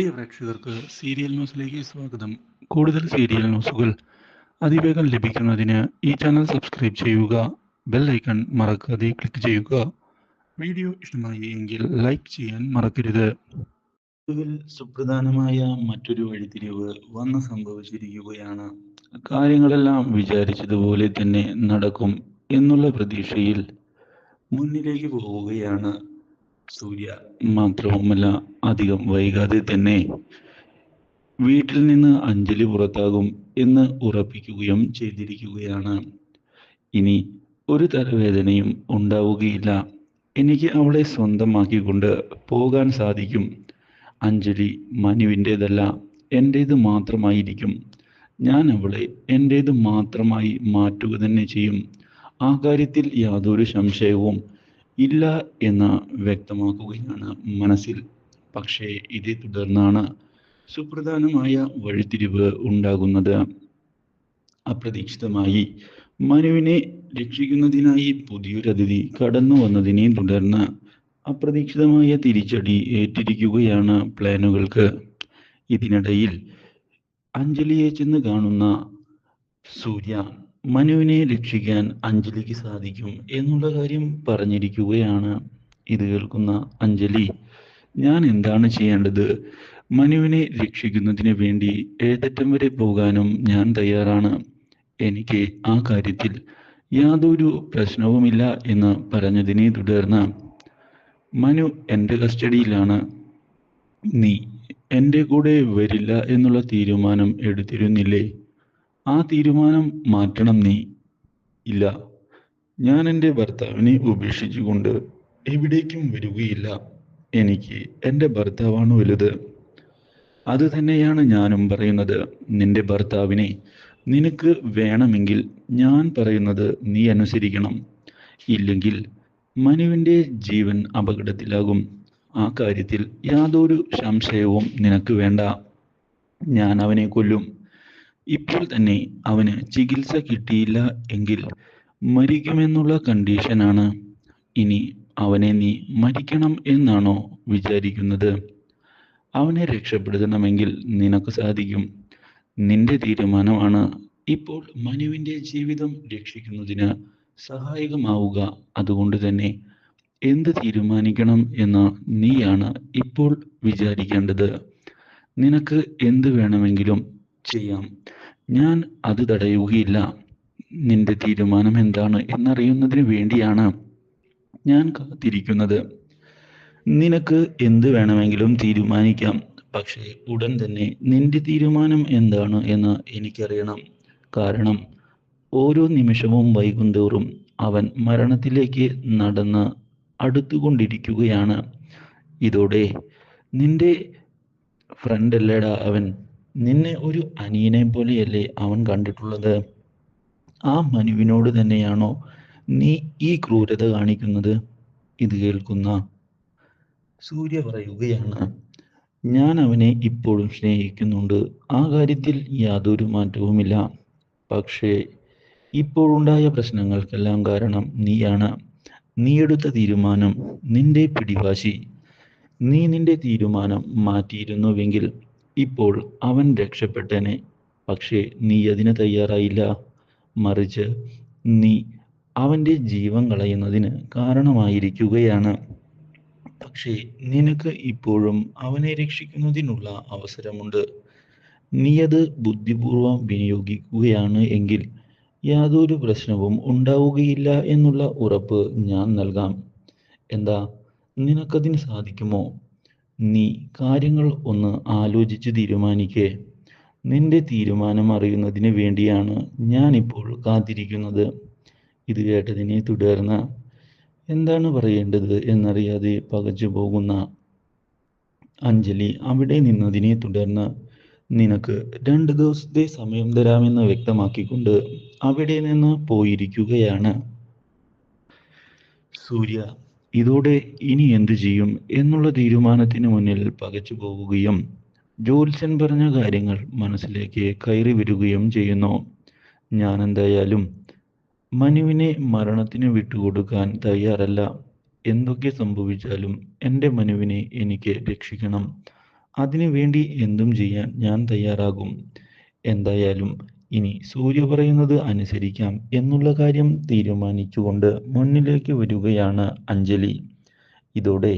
പ്രിയ പ്രേക്ഷകർക്ക് സീരിയൽ ന്യൂസിലേക്ക് സ്വാഗതം. കൂടുതൽ സീരിയൽ ന്യൂസുകൾ അതിവേഗം ലഭിക്കുന്നതിന് ഈ ചാനൽ സബ്സ്ക്രൈബ് ചെയ്യുക ബെൽ ഐക്കൺ മറക്കാതെ ക്ലിക്ക് ചെയ്യുക. വീഡിയോ ഇഷ്ടമായി എങ്കിൽ ലൈക്ക് ചെയ്യാൻ മറക്കരുത്. സുപ്രധാനമായ മറ്റൊരു വഴിത്തിരിവ് വന്ന് സംഭവിച്ചിരിക്കുകയാണ്. കാര്യങ്ങളെല്ലാം വിചാരിച്ചതുപോലെ തന്നെ നടക്കും എന്നുള്ള പ്രതീക്ഷയിൽ മുന്നിലേക്ക് പോവുകയാണ് സൂര്യ. മാത്രവുമല്ല അധികം വൈകാതെ തന്നെ വീട്ടിൽ നിന്ന് അഞ്ജലി പുറത്താകും എന്ന് ഉറപ്പിക്കുകയും ചെയ്തിരിക്കുകയാണ്. ഇനി ഒരു തലവേദനയും ഉണ്ടാവുകയില്ല. എനിക്ക് അവളെ സ്വന്തമാക്കിക്കൊണ്ട് പോകാൻ സാധിക്കും. അഞ്ജലി മനുവിന്റേതല്ല എന്റേത് മാത്രമായിരിക്കും. ഞാൻ അവളെ എന്റേത് മാത്രമായി മാറ്റുക തന്നെ ചെയ്യും. ആ കാര്യത്തിൽ യാതൊരു സംശയവും ഇല്ല എന്ന് വ്യക്തമാക്കുകയാണ് മനസ്സിൽ. പക്ഷേ ഇതേ തുടർന്നാണ് സുപ്രധാനമായ വഴിത്തിരിവ് ഉണ്ടാകുന്നത്. അപ്രതീക്ഷിതമായി മനുവിനെ രക്ഷിക്കുന്നതിനായി പുതിയൊരു അതിഥി കടന്നു വന്നതിനെ തുടർന്ന് അപ്രതീക്ഷിതമായ തിരിച്ചടി ഏറ്റിരിക്കുകയാണ് പ്ലാനുകൾക്ക്. ഇതിനിടയിൽ അഞ്ജലിയെ ചെന്ന് കാണുന്ന സൂര്യ മനുവിനെ രക്ഷിക്കാൻ അഞ്ജലിക്ക് സാധിക്കും എന്നുള്ള കാര്യം പറഞ്ഞിരിക്കുകയാണ് ഇത് കേൾക്കുന്ന അഞ്ജലി. ഞാൻ എന്താണ് ചെയ്യേണ്ടത്? മനുവിനെ രക്ഷിക്കുന്നതിന് വേണ്ടി ഏതറ്റം വരെ പോകാനും ഞാൻ തയ്യാറാണ്. എനിക്ക് ആ കാര്യത്തിൽ യാതൊരു പ്രശ്നവുമില്ല എന്ന് പറഞ്ഞതിനെ തുടർന്ന് മനു എന്റെ കസ്റ്റഡിയിലാണ്. നീ എന്റെ കൂടെ വരില്ല എന്നുള്ള തീരുമാനം എടുത്തിരുന്നില്ലേ? ആ തീരുമാനം മാറ്റണം നീ. ഇല്ല. ഞാൻ എന്റെ ഭർത്താവിനെ ഉപേക്ഷിച്ചുകൊണ്ട് എവിടേക്കും വരികയില്ല. എനിക്ക് എന്റെ ഭർത്താവാണ് വലുത്. അത് തന്നെയാണ് ഞാനും പറയുന്നത്. നിന്റെ ഭർത്താവിനെ നിനക്ക് വേണമെങ്കിൽ ഞാൻ പറയുന്നത് നീ അനുസരിക്കണം. ഇല്ലെങ്കിൽ മനുവിന്റെ ജീവൻ അപകടത്തിലാകും. ആ കാര്യത്തിൽ യാതൊരു സംശയവും നിനക്ക് വേണ്ട. ഞാൻ അവനെ കൊല്ലും. ഇപ്പോൾ തന്നെ അവന് ചികിത്സ കിട്ടിയില്ല എങ്കിൽ മരിക്കുമെന്നുള്ള കണ്ടീഷനാണ്. ഇനി അവനെ നീ മരിക്കണം എന്നാണോ വിചാരിക്കുന്നത്? അവനെ രക്ഷപ്പെടുത്തണമെങ്കിൽ നിനക്ക് സാധിക്കും. നിന്റെ തീരുമാനമാണ്. ഇപ്പോൾ മനുവിന്റെ ജീവിതം രക്ഷിക്കുന്നതിന് സഹായകമാവുക അതുകൊണ്ട് തന്നെ എന്ത് തീരുമാനിക്കണം എന്ന് നീയാണ് ഇപ്പോൾ വിചാരിക്കേണ്ടത്. നിനക്ക് എന്ത് വേണമെങ്കിലും ചെയ്യാം. ഞാൻ അത് തടയുകയില്ല. നിന്റെ തീരുമാനം എന്താണ് എന്നറിയുന്നതിന് വേണ്ടിയാണ് ഞാൻ കാത്തിരിക്കുന്നത്. നിനക്ക് എന്ത് വേണമെങ്കിലും തീരുമാനിക്കാം. പക്ഷേ ഉടൻ തന്നെ നിന്റെ തീരുമാനം എന്താണ് എന്ന് എനിക്കറിയണം. കാരണം ഓരോ നിമിഷവും വൈകുന്തോറും അവൻ മരണത്തിലേക്ക് നടന്ന് അടുത്തുകൊണ്ടിരിക്കുകയാണ്. ഇതോടെ നിന്റെ ഫ്രണ്ട് അല്ലേടാ അവൻ. നിന്നെ ഒരു അനിയനെ പോലെയല്ലേ അവൻ കണ്ടിട്ടുള്ളത്? ആ മനുവിനോട് തന്നെയാണോ നീ ഈ ക്രൂരത കാണിക്കുന്നത്? ഇത് കേൾക്കുന്ന സൂര്യ പറയുകയാണ് ഞാൻ അവനെ ഇപ്പോഴും സ്നേഹിക്കുന്നുണ്ട്. ആ കാര്യത്തിൽ യാതൊരു മാറ്റവുമില്ല. പക്ഷേ ഇപ്പോഴുണ്ടായ പ്രശ്നങ്ങൾക്കെല്ലാം കാരണം നീയാണ്. നീ എടുത്ത തീരുമാനം നിന്റെ പിടിവാശി. നീ നിന്റെ തീരുമാനം മാറ്റിയിരുന്നുവെങ്കിൽ ഇപ്പോൾ അവൻ രക്ഷപ്പെട്ടനെ. പക്ഷേ നീ അതിന് തയ്യാറായില്ല. മറിച്ച് നീ അവന്റെ ജീവൻ കളയുന്നതിന് കാരണമായിരിക്കുകയാണ്. പക്ഷേ നിനക്ക് ഇപ്പോഴും അവനെ രക്ഷിക്കുന്നതിനുള്ള അവസരമുണ്ട്. നീ അത് ബുദ്ധിപൂർവം വിനിയോഗിക്കുകയാണ് എങ്കിൽ യാതൊരു പ്രശ്നവും ഉണ്ടാവുകയില്ല എന്നുള്ള ഉറപ്പ് ഞാൻ നൽകാം. എന്താ നിനക്കതിന് സാധിക്കുമോ? നീ കാര്യങ്ങൾ ഒന്ന് ആലോചിച്ച് തീരുമാനിക്കേ. നിന്റെ തീരുമാനം അറിയുന്നതിന് വേണ്ടിയാണ് ഞാനിപ്പോൾ കാത്തിരിക്കുന്നത്. ഇത് കേട്ടതിനെ തുടർന്ന് എന്താണ് പറയേണ്ടത് എന്നറിയാതെ പകച്ചു പോകുന്ന അഞ്ജലി അവിടെ നിന്നതിനെ തുടർന്ന് നിനക്ക് രണ്ട് ദിവസത്തെ സമയം തരാമെന്ന് വ്യക്തമാക്കിക്കൊണ്ട് അവിടെ നിന്ന് പോയിരിക്കുകയാണ്. സൂര്യ ഇതോടെ ഇനി എന്തു ചെയ്യും എന്നുള്ള തീരുമാനത്തിന് മുന്നിൽ പകച്ചു പോവുകയും ജോത്സ്യൻ പറഞ്ഞ കാര്യങ്ങൾ മനസ്സിലേക്ക് കയറി വരികയും ചെയ്യുന്നു. ഞാൻ എന്തായാലും മനുവിനെ മരണത്തിന് വിട്ടുകൊടുക്കാൻ തയ്യാറല്ല. എന്തൊക്കെ സംഭവിച്ചാലും എന്റെ മനുവിനെ എനിക്ക് രക്ഷിക്കണം. അതിനു വേണ്ടി എന്തും ചെയ്യാൻ ഞാൻ തയ്യാറാകും. എന്തായാലും ഇനി സൂര്യ പറയുന്നത് അനുസരിക്കാം എന്നുള്ള കാര്യം തീരുമാനിച്ചുകൊണ്ട് മുന്നിലേക്ക് വരികയാണ് അഞ്ജലി. ഇതോടെ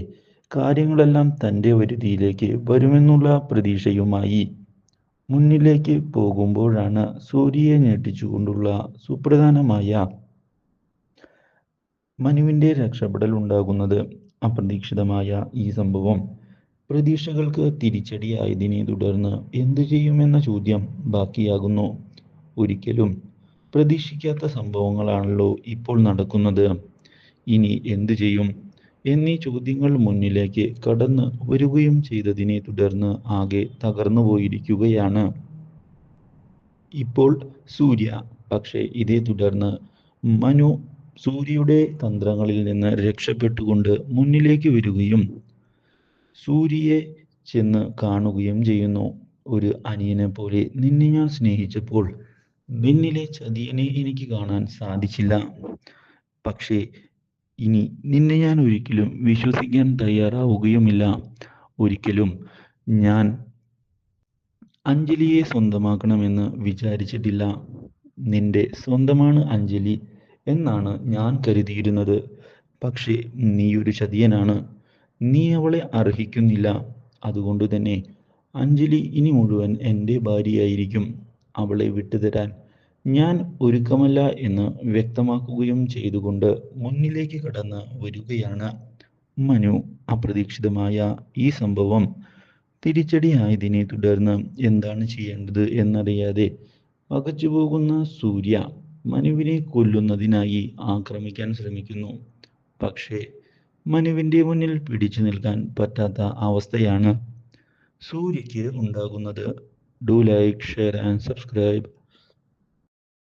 കാര്യങ്ങളെല്ലാം തന്റെ വരുതിയിലേക്ക് വരുമെന്നുള്ള പ്രതീക്ഷയുമായി. മുന്നിലേക്ക് പോകുമ്പോഴാണ് സൂര്യയെ ഞെട്ടിച്ചുകൊണ്ടുള്ള സുപ്രധാനമായ മനുവിന്റെ രക്ഷപ്പെടൽ ഉണ്ടാകുന്നത്. അപ്രതീക്ഷിതമായ ഈ സംഭവം പ്രതീക്ഷകൾക്ക് തിരിച്ചടിയായതിനെ തുടർന്ന് എന്തു ചെയ്യുമെന്ന ചോദ്യം ബാക്കിയാകുന്നു. ഒരിക്കലും പ്രതീക്ഷിക്കാത്ത സംഭവങ്ങളാണല്ലോ ഇപ്പോൾ നടക്കുന്നത്. ഇനി എന്തു ചെയ്യും? എന്നീ ചോദ്യങ്ങൾ മുന്നിലേക്ക് കടന്നു വരികയും ചെയ്തതിനെ തുടർന്ന് ആകെ തകർന്നു പോയിരിക്കുകയാണ്. ഇപ്പോൾ സൂര്യ പക്ഷേ ഇതേ തുടർന്ന് മനു സൂര്യയുടെ തന്ത്രങ്ങളിൽ നിന്ന് രക്ഷപ്പെട്ടുകൊണ്ട് മുന്നിലേക്ക് വരികയും സൂര്യയെ ചെന്ന് കാണുകയും ചെയ്യുന്നു. ഒരു അനിയനെ പോലെ നിന്നെ ഞാൻ സ്നേഹിച്ചപ്പോൾ നിന്നിലെ ചതിയനെ എനിക്ക് കാണാൻ സാധിച്ചില്ല. പക്ഷേ ഇനി നിന്നെ ഞാൻ ഒരിക്കലും വിശ്വസിക്കാൻ തയ്യാറാവുകയുമില്ല. ഒരിക്കലും ഞാൻ അഞ്ജലിയെ സ്വന്തമാക്കണമെന്ന് വിചാരിച്ചിട്ടില്ല. നിന്റെ സ്വന്തമാണ് അഞ്ജലി എന്നാണ് ഞാൻ കരുതിയിരുന്നത്. പക്ഷേ നീ ഒരു ചതിയനാണ്. നീ അവളെ അർഹിക്കുന്നില്ല. അതുകൊണ്ട് തന്നെ അഞ്ജലി ഇനി മുഴുവൻ എന്റെ ഭാര്യയായിരിക്കും. അവളെ വിട്ടുതരാൻ ഞാൻ ഒരുക്കമല്ല എന്ന് വ്യക്തമാക്കുകയും ചെയ്തുകൊണ്ട് മുന്നിലേക്ക് കടന്ന് വരികയാണ് മനു. അപ്രതീക്ഷിതമായ ഈ സംഭവം തിരിച്ചടിയായതിനെ തുടർന്ന് എന്താണ് ചെയ്യേണ്ടത് എന്നറിയാതെ പകച്ചുപോകുന്ന സൂര്യ മനുവിനെ കൊല്ലുന്നതിനായി ആക്രമിക്കാൻ ശ്രമിക്കുന്നു. പക്ഷേ മനുവിന്റെ മുന്നിൽ പിടിച്ചു നിൽക്കാൻ പറ്റാത്ത അവസ്ഥയാണ് സൂര്യയ്ക്ക് ഉണ്ടാകുന്നത്. Do like share and subscribe